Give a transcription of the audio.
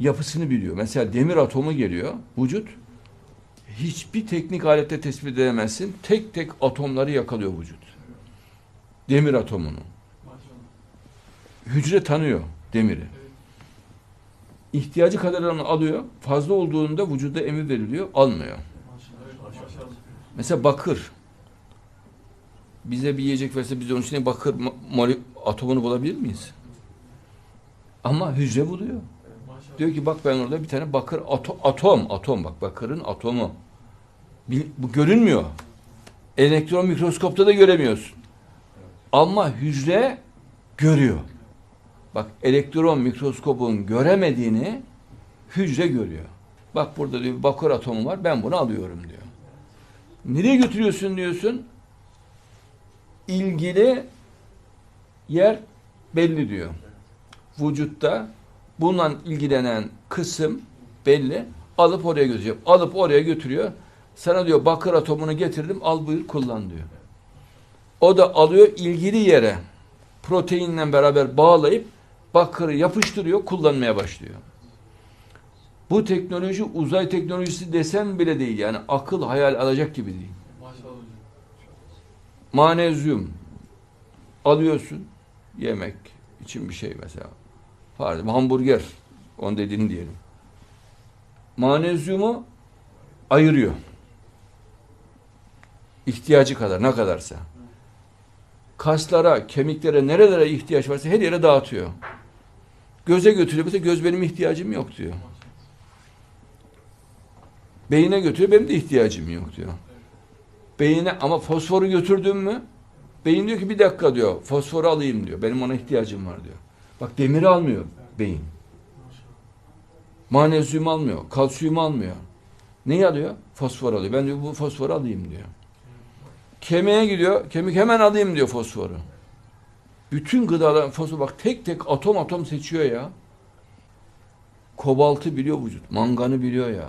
yapısını biliyor. Mesela demir atomu geliyor vücut. Hiçbir teknik alette tespit edemezsin. Tek tek atomları yakalıyor vücut. Demir atomunu. Hücre tanıyor demiri. İhtiyacı kadarını alıyor. Fazla olduğunda vücuda emir veriliyor. Almıyor. Mesela bakır. Bize bir yiyecek verse biz onun içine bakır atomunu bulabilir miyiz? Ama hücre buluyor. Diyor ki bak ben orada bir tane bakır ato- atom atom bak bakırın atomu. Bil- bu görünmüyor. Elektron mikroskopta da göremiyorsun. Ama hücre görüyor. Bak elektron mikroskopun göremediğini hücre görüyor. Bak burada diyor bakır atomu var ben bunu alıyorum diyor. Nereye götürüyorsun diyorsun? İlgili yer belli diyor. Vücutta bununla ilgilenen kısım belli. Alıp oraya götürüyor. Alıp oraya götürüyor. Sana diyor bakır atomunu getirdim al buyur kullan diyor. O da alıyor ilgili yere proteinle beraber bağlayıp bakırı yapıştırıyor kullanmaya başlıyor. Bu teknoloji uzay teknolojisi desen bile değil yani akıl hayal alacak gibi değil. Manezyum alıyorsun yemek için bir şey mesela. Pardon hamburger onu dediğini diyelim. Manezyumu ayırıyor. İhtiyacı kadar ne kadarsa. Kaslara, kemiklere nerelere ihtiyaç varsa her yere dağıtıyor. Göze götürüyor. Mesela göz benim ihtiyacım yok diyor. Beyine götürüyor. Benim de ihtiyacım yok diyor. Beyine ama fosforu götürdün mü? Beyin diyor ki bir dakika diyor. Fosforu alayım diyor. Benim ona ihtiyacım var diyor. Bak demiri almıyor beyin. Manezyum almıyor. Kalsiyum almıyor. Neyi alıyor? Fosfor alıyor. Ben diyor bu fosforu alayım diyor. Kemiğe gidiyor. Kemik hemen alayım diyor fosforu. Bütün gıdalar fosfor bak tek tek atom atom seçiyor ya. Kobaltı biliyor vücut. Manganı biliyor ya.